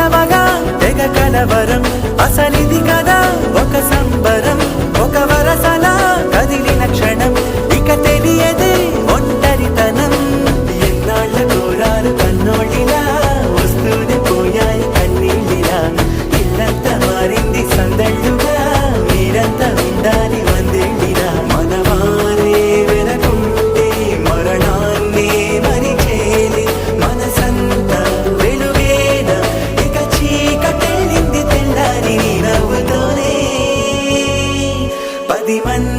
కలవగా తెగ కలవరం. అసలిది కదా ఒక సంబరం. ఒక వరసల కదిలిన క్షణం. ఇక తెలియదే ఒంటరితనం. ఎన్నాళ్ళ కోరారు కన్నోళ్ళిలా వస్తూనే పోయాయి కన్నీళ్ళిలా. ఇల్లంతా మారింది సందళ్ళుగా మీరంతా தலைவன்